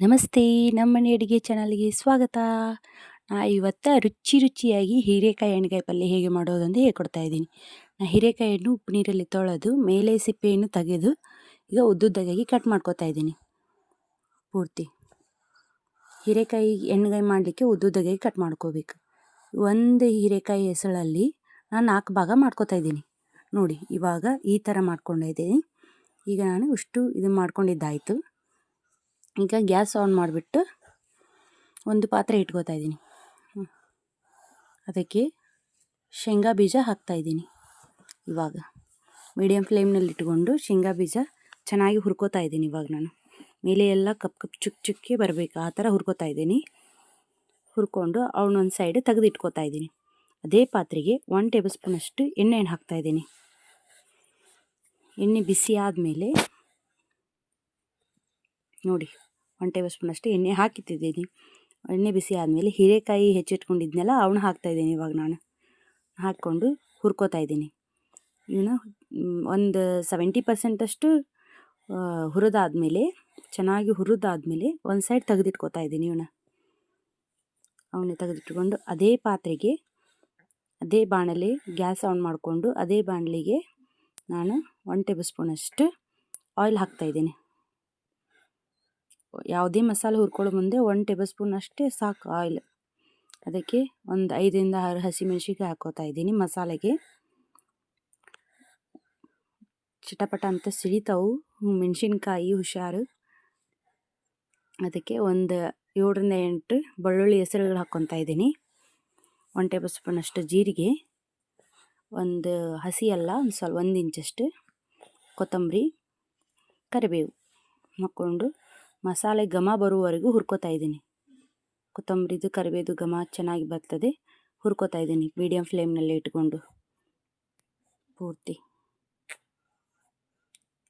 ನಮಸ್ತೆ, ನಮ್ಮ ಮನೆ ಅಡುಗೆ ಚಾನಲ್ಗೆ ಸ್ವಾಗತ. ನಾ ಇವತ್ತು ರುಚಿ ರುಚಿಯಾಗಿ ಹೀರೆಕಾಯಿ ಎಣ್ಣೆಕಾಯಿ ಪಲ್ಯ ಹೇಗೆ ಮಾಡೋದು ಅಂತ ಹೇಳ್ಕೊಡ್ತಾ ಇದ್ದೀನಿ. ನಾ ಹೀರೆಕಾಯಿಯನ್ನು ಉಪ್ಪು ನೀರಲ್ಲಿ ತೊಳೆದು, ಮೇಲೆ ಸಿಪ್ಪೆಯನ್ನು ತೆಗೆದು, ಈಗ ಉದ್ದುದ್ದಾಗಿ ಕಟ್ ಮಾಡ್ಕೋತಾ ಇದ್ದೀನಿ. ಪೂರ್ತಿ. ಹೀರೆಕಾಯಿ ಎಣ್ಣೆಗಾಯಿ ಮಾಡಲಿಕ್ಕೆ ಉದ್ದುದ್ದಾಗಿ ಕಟ್ ಮಾಡ್ಕೋಬೇಕು. ಒಂದು ಹೀರೆಕಾಯಿ ಹೆಸಳಲ್ಲಿ ನಾನು ನಾಲ್ಕು ಭಾಗ ಮಾಡ್ಕೊತಾ ಇದ್ದೀನಿ. ನೋಡಿ, ಇವಾಗ ಈ ಥರ ಮಾಡ್ಕೊಂಡಿದ್ದೀನಿ. ಈಗ ನಾನು ಇಷ್ಟು ಇದು ಮಾಡ್ಕೊಂಡಿದ್ದಾಯಿತು. ಈಗ ಗ್ಯಾಸ್ ಆನ್ ಮಾಡಿಬಿಟ್ಟು ಒಂದು ಪಾತ್ರೆ ಇಟ್ಕೋತಾ ಇದ್ದೀನಿ. ಅದಕ್ಕೆ ಶೇಂಗಾ ಬೀಜ ಹಾಕ್ತಾಯಿದ್ದೀನಿ ಇವಾಗ ಮೀಡಿಯಮ್ ಫ್ಲೇಮ್ನಲ್ಲಿ ಇಟ್ಕೊಂಡು ಶೇಂಗಾ ಬೀಜ ಚೆನ್ನಾಗಿ ಹುರ್ಕೋತಾ ಇದ್ದೀನಿ ಇವಾಗ ನಾನು. ಮೇಲೆ ಎಲ್ಲ ಕಪ್ ಕಪ್ ಚುಕ್ ಚುಕ್ಕಿ ಬರಬೇಕು, ಆ ಥರ ಹುರ್ಕೋತಾ ಇದ್ದೀನಿ. ಹುರ್ಕೊಂಡು ಅವನೊಂದು ಸೈಡ್ ತೆಗೆದು ಇಟ್ಕೋತಾ ಇದ್ದೀನಿ. ಅದೇ ಪಾತ್ರೆಗೆ ಒನ್ ಟೇಬಲ್ ಸ್ಪೂನಷ್ಟು ಎಣ್ಣೆ ಹಾಕ್ತಾಯಿದ್ದೀನಿ ಎಣ್ಣೆ ಬಿಸಿ ಆದಮೇಲೆ ನೋಡಿ ಒನ್ ಟೇಬಲ್ ಸ್ಪೂನ್ ಅಷ್ಟು ಎಣ್ಣೆ ಹಾಕಿತ್ತಿದ್ದೀನಿ ಎಣ್ಣೆ ಬಿಸಿ ಆದಮೇಲೆ ಹೀರೆಕಾಯಿ ಹೆಚ್ಚಿಟ್ಕೊಂಡಿದ್ನೆಲ್ಲ ಅವನ್ನ ಹಾಕ್ತಾಯಿದ್ದೀನಿ ಇವಾಗ ನಾನು. ಹಾಕ್ಕೊಂಡು ಹುರ್ಕೋತಾ ಇದ್ದೀನಿ. ಇವನ್ನ ಒಂದು ಸೆವೆಂಟಿ ಪರ್ಸೆಂಟಷ್ಟು ಹುರಿದಾದ್ಮೇಲೆ, ಚೆನ್ನಾಗಿ ಹುರಿದಾದ್ಮೇಲೆ ಒಂದು ಸೈಡ್ ತೆಗೆದಿಟ್ಕೋತಾ ಇದ್ದೀನಿ ಇವನ್ನ. ಅವನ್ನ ತೆಗೆದಿಟ್ಕೊಂಡು ಅದೇ ಪಾತ್ರೆಗೆ, ಅದೇ ಬಾಣಲೆ ಗ್ಯಾಸ್ ಆನ್ ಮಾಡಿಕೊಂಡು ಅದೇ ಬಾಣಲಿಗೆ ನಾನು ಒನ್ ಟೇಬಲ್ ಸ್ಪೂನಷ್ಟು ಆಯಿಲ್ ಹಾಕ್ತಾಯಿದ್ದೀನಿ ಯಾವುದೇ ಮಸಾಲೆ ಹುರ್ಕೊಳ್ಳೋ ಮುಂದೆ ಒನ್ ಟೇಬಲ್ ಸ್ಪೂನ್ ಅಷ್ಟೇ ಸಾಕು ಆಯಿಲ್ ಅದಕ್ಕೆ ಒಂದು ಐದರಿಂದ ಆರು ಹಸಿಮೆಣ್ಸಿಕಾಯಿ ಹಾಕೋತಾ ಇದ್ದೀನಿ ಮಸಾಲೆಗೆ. ಚಿಟಪಟ ಅಂತ ಸಿಡಿತಾವು ಮೆಣಸಿನ್ಕಾಯಿ ಹುಷಾರು. ಅದಕ್ಕೆ ಒಂದು ಏಳರಿಂದ ಎಂಟು ಬೆಳ್ಳುಳ್ಳಿ ಹೆಸರುಗಳು ಹಾಕ್ಕೊತಾ ಇದ್ದೀನಿ. ಒನ್ ಟೇಬಲ್ ಸ್ಪೂನ್ ಅಷ್ಟು ಜೀರಿಗೆ, ಒಂದು ಹಸಿ ಅಲ್ಲ, ಒಂದು ಸ್ವಲ್ಪ, ಒಂದು ಇಂಚಷ್ಟು ಕೊತ್ತಂಬರಿ, ಕರಿಬೇವು ಹಾಕ್ಕೊಂಡು ಮಸಾಲೆ ಘಮ ಬರುವವರೆಗೂ ಹುರ್ಕೋತಾ ಇದ್ದೀನಿ. ಕೊತ್ತಂಬರಿದು ಕರಿಬೇದು ಘಮ ಚೆನ್ನಾಗಿ ಬರ್ತದೆ. ಹುರ್ಕೋತಾ ಇದ್ದೀನಿ ಮೀಡಿಯಮ್ ಫ್ಲೇಮ್ನಲ್ಲಿ ಇಟ್ಕೊಂಡು. ಪೂರ್ತಿ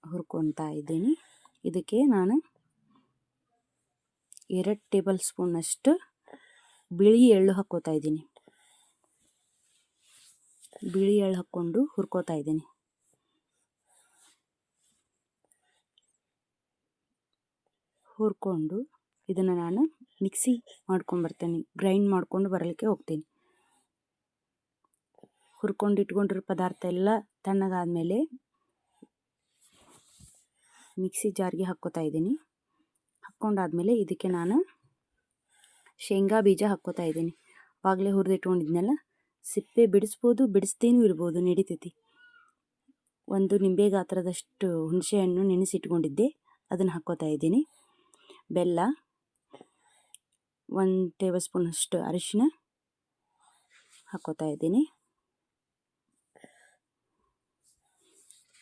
ಹುರ್ಕೊತಾ ಇದ್ದೀನಿ. ಇದಕ್ಕೆ ನಾನು ಎರಡು ಟೇಬಲ್ ಸ್ಪೂನಷ್ಟು ಬಿಳಿ ಎಳ್ಳು ಹಾಕ್ಕೋತಾ ಇದ್ದೀನಿ. ಬಿಳಿ ಎಳ್ಳು ಹಾಕ್ಕೊಂಡು ಹುರ್ಕೋತಾ ಇದ್ದೀನಿ. ಹುರ್ಕೊಂಡು ಇದನ್ನು ನಾನು ಮಿಕ್ಸಿ ಮಾಡ್ಕೊಂಬರ್ತೀನಿ ಗ್ರೈಂಡ್ ಮಾಡ್ಕೊಂಡು ಬರಲಿಕ್ಕೆ ಹೋಗ್ತೀನಿ. ಹುರ್ಕೊಂಡು ಇಟ್ಕೊಂಡಿರೋ ಪದಾರ್ಥ ಎಲ್ಲ ತಣ್ಣಗಾದಮೇಲೆ ಮಿಕ್ಸಿ ಜಾರ್ಗೆ ಹಾಕ್ಕೋತಾ ಇದ್ದೀನಿ. ಹಾಕ್ಕೊಂಡಾದಮೇಲೆ ಇದಕ್ಕೆ ನಾನು ಶೇಂಗಾ ಬೀಜ ಹಾಕ್ಕೋತಾ ಇದ್ದೀನಿ. ಆವಾಗಲೇ ಹುರಿದಿಟ್ಕೊಂಡಿದ್ನೆಲ್ಲ, ಸಿಪ್ಪೆ ಬಿಡಿಸ್ಬೋದು ಬಿಡಿಸ್ದೇನೂ ಇರ್ಬೋದು, ನಡೀತೈತಿ. ಒಂದು ನಿಂಬೆ ಗಾತ್ರದಷ್ಟು ಹುಣಸೆಹಣ್ಣು ನೆನೆಸಿಟ್ಕೊಂಡಿದ್ದೆ, ಅದನ್ನು ಹಾಕ್ಕೋತಾ ಇದ್ದೀನಿ. ಬೆಲ್ಲ, ಒಂದು ಟೇಬಲ್ ಸ್ಪೂನಷ್ಟು ಅರಿಶಿನ ಹಾಕೋತಾ ಇದ್ದೀನಿ.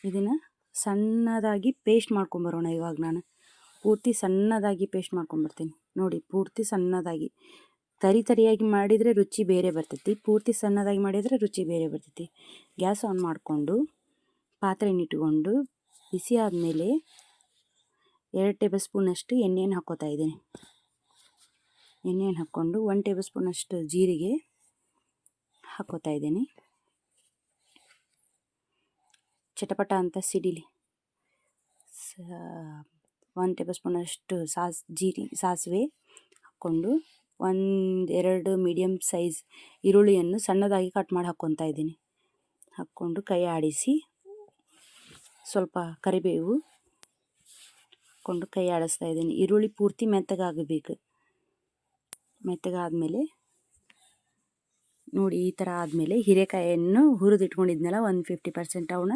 ಇದನ್ನು ಸಣ್ಣದಾಗಿ ಪೇಸ್ಟ್ ಮಾಡ್ಕೊಂಬರೋಣ ಇವಾಗ ನಾನು. ಪೂರ್ತಿ ಸಣ್ಣದಾಗಿ ಪೇಸ್ಟ್ ಮಾಡ್ಕೊಂಬರ್ತೀನಿ ನೋಡಿ, ಪೂರ್ತಿ ಸಣ್ಣದಾಗಿ. ತರಿ ತರಿಯಾಗಿ ಮಾಡಿದರೆ ರುಚಿ ಬೇರೆ ಬರ್ತೈತಿ. ಪೂರ್ತಿ ಸಣ್ಣದಾಗಿ ಮಾಡಿದರೆ ರುಚಿ ಬೇರೆ ಬರ್ತೈತಿ. ಗ್ಯಾಸ್ ಆನ್ ಮಾಡಿಕೊಂಡು ಪಾತ್ರೆನಿಟ್ಕೊಂಡು ಬಿಸಿ ಆದಮೇಲೆ ಎರಡು ಟೇಬಲ್ ಸ್ಪೂನಷ್ಟು ಎಣ್ಣೆಯನ್ನು ಹಾಕ್ಕೋತಾ ಇದ್ದೀನಿ. ಎಣ್ಣೆಯನ್ನು ಹಾಕ್ಕೊಂಡು ಒನ್ ಟೇಬಲ್ ಸ್ಪೂನಷ್ಟು ಜೀರಿಗೆ ಹಾಕ್ಕೋತಾ ಇದ್ದೀನಿ. ಚಟಪಟ ಅಂತ ಸಿಡಿಲಿ. ಒನ್ ಟೇಬಲ್ ಸ್ಪೂನಷ್ಟು ಸಾಸ್, ಜೀರಿ, ಸಾಸಿವೆ ಹಾಕ್ಕೊಂಡು ಒಂದು ಎರಡು ಮೀಡಿಯಮ್ ಸೈಜ್ ಈರುಳ್ಳಿಯನ್ನು ಸಣ್ಣದಾಗಿ ಕಟ್ ಮಾಡಿ ಹಾಕ್ಕೊತಾ ಇದ್ದೀನಿ. ಹಾಕ್ಕೊಂಡು ಕೈ ಆಡಿಸಿ ಸ್ವಲ್ಪ ಕರಿಬೇವು ಹಾಕ್ಕೊಂಡು ಕೈ ಆಡಿಸ್ತಾ ಇದ್ದೀನಿ. ಈರುಳ್ಳಿ ಪೂರ್ತಿ ಮೆತ್ತಗಾಗಬೇಕು. ಮೆತ್ತಗಾದಮೇಲೆ ನೋಡಿ ಈ ಥರ ಆದಮೇಲೆ ಹೀರೆಕಾಯಿಯನ್ನು ಹುರಿದಿಟ್ಕೊಂಡಿದ್ನಲ್ಲ ಒಂದು ಫಿಫ್ಟಿ ಪರ್ಸೆಂಟ್ ಅವನ್ನ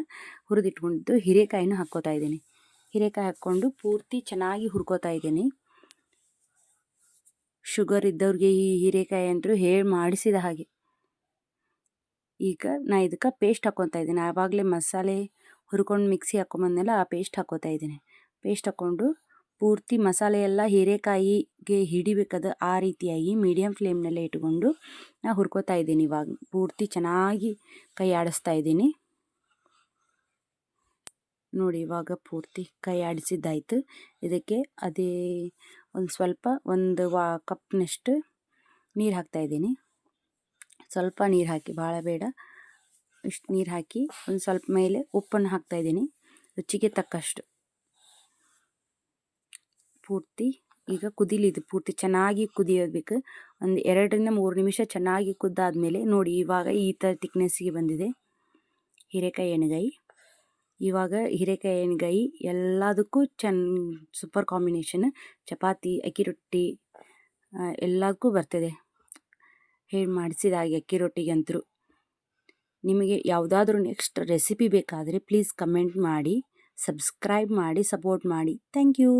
ಹುರಿದಿಟ್ಕೊಂಡಿದ್ದು ಹೀರೆಕಾಯಿನೂ ಹಾಕ್ಕೋತಾ ಇದ್ದೀನಿ. ಹೀರೆಕಾಯಿ ಹಾಕ್ಕೊಂಡು ಪೂರ್ತಿ ಚೆನ್ನಾಗಿ ಹುರ್ಕೋತಾ ಇದ್ದೀನಿ. ಶುಗರ್ ಇದ್ದವ್ರಿಗೆ ಈ ಹೀರೆಕಾಯಿ ಅಂತೂ ಹೇಳಿ ಮಾಡಿಸಿದ ಹಾಗೆ. ಈಗ ನಾ ಇದಕ್ಕೆ ಪೇಸ್ಟ್ ಹಾಕ್ಕೊತಾ ಇದ್ದೀನಿ. ಆವಾಗಲೇ ಮಸಾಲೆ ಹುರ್ಕೊಂಡು ಮಿಕ್ಸಿ ಹಾಕ್ಕೊಂಬಂದೆಲ್ಲ ಆ ಪೇಸ್ಟ್ ಹಾಕ್ಕೋತಾ ಇದ್ದೀನಿ. ಪೇಸ್ಟ್ ಹಾಕ್ಕೊಂಡು ಪೂರ್ತಿ ಮಸಾಲೆ ಎಲ್ಲ ಹೀರೆಕಾಯಿಗೆ ಹಿಡಿಬೇಕದು ಆ ರೀತಿಯಾಗಿ ಮೀಡಿಯಮ್ ಫ್ಲೇಮ್ನಲ್ಲೇ ಇಟ್ಕೊಂಡು ನಾ ಹುರ್ಕೋತಾ ಇದ್ದೀನಿ ಇವಾಗ. ಪೂರ್ತಿ ಚೆನ್ನಾಗಿ ಕೈ ಆಡಿಸ್ತಾ ಇದ್ದೀನಿ. ನೋಡಿ ಇವಾಗ ಪೂರ್ತಿ ಕೈ ಆಡಿಸಿದ್ದಾಯಿತು. ಇದಕ್ಕೆ ಅದೇ ಒಂದು ಸ್ವಲ್ಪ ಒಂದು ವಾ ಕಪ್ನಷ್ಟು ನೀರು ಹಾಕ್ತಾಯಿದ್ದೀನಿ ಸ್ವಲ್ಪ ನೀರು ಹಾಕಿ, ಭಾಳ ಬೇಡ. ಇಷ್ಟು ನೀರು ಹಾಕಿ ಒಂದು ಸ್ವಲ್ಪ ಮೇಲೆ ಉಪ್ಪನ್ನು ಹಾಕ್ತಾಯಿದ್ದೀನಿ ರುಚಿಗೆ ತಕ್ಕಷ್ಟು. ಪೂರ್ತಿ ಈಗ ಕುದೀಲಿ ಪೂರ್ತಿ ಚೆನ್ನಾಗಿ ಕುದಿಯಬೇಕು. ಒಂದು ಎರಡರಿಂದ ಮೂರು ನಿಮಿಷ ಚೆನ್ನಾಗಿ ಕುದ್ದಾದ್ಮೇಲೆ ನೋಡಿ ಇವಾಗ ಈ ಥರ ತಿಕ್ನೆಸ್ಸಿಗೆ ಬಂದಿದೆ. ಹೀರೆಕಾಯಿ ಎಣ್ಗಾಯಿ. ಇವಾಗ ಹೀರೆಕಾಯಿ ಎಣ್ಗಾಯಿ ಎಲ್ಲದಕ್ಕೂ ಚೆನ್ನ ಸೂಪರ್ ಕಾಂಬಿನೇಷನ್ ಚಪಾತಿ, ಅಕ್ಕಿ ರೊಟ್ಟಿ ಎಲ್ಲದಕ್ಕೂ ಬರ್ತದೆ. ಹೇಳಿ ಮಾಡಿಸಿದ ಹಾಗೆ ಅಕ್ಕಿ ರೊಟ್ಟಿಗಂತೂ. ನಿಮಗೆ ಯಾವುದಾದ್ರೂ ನೆಕ್ಸ್ಟ್ ರೆಸಿಪಿ ಬೇಕಾದರೆ ಪ್ಲೀಸ್ ಕಮೆಂಟ್ ಮಾಡಿ ಸಬ್ಸ್ಕ್ರೈಬ್ ಮಾಡಿ ಸಪೋರ್ಟ್ ಮಾಡಿ. Thank you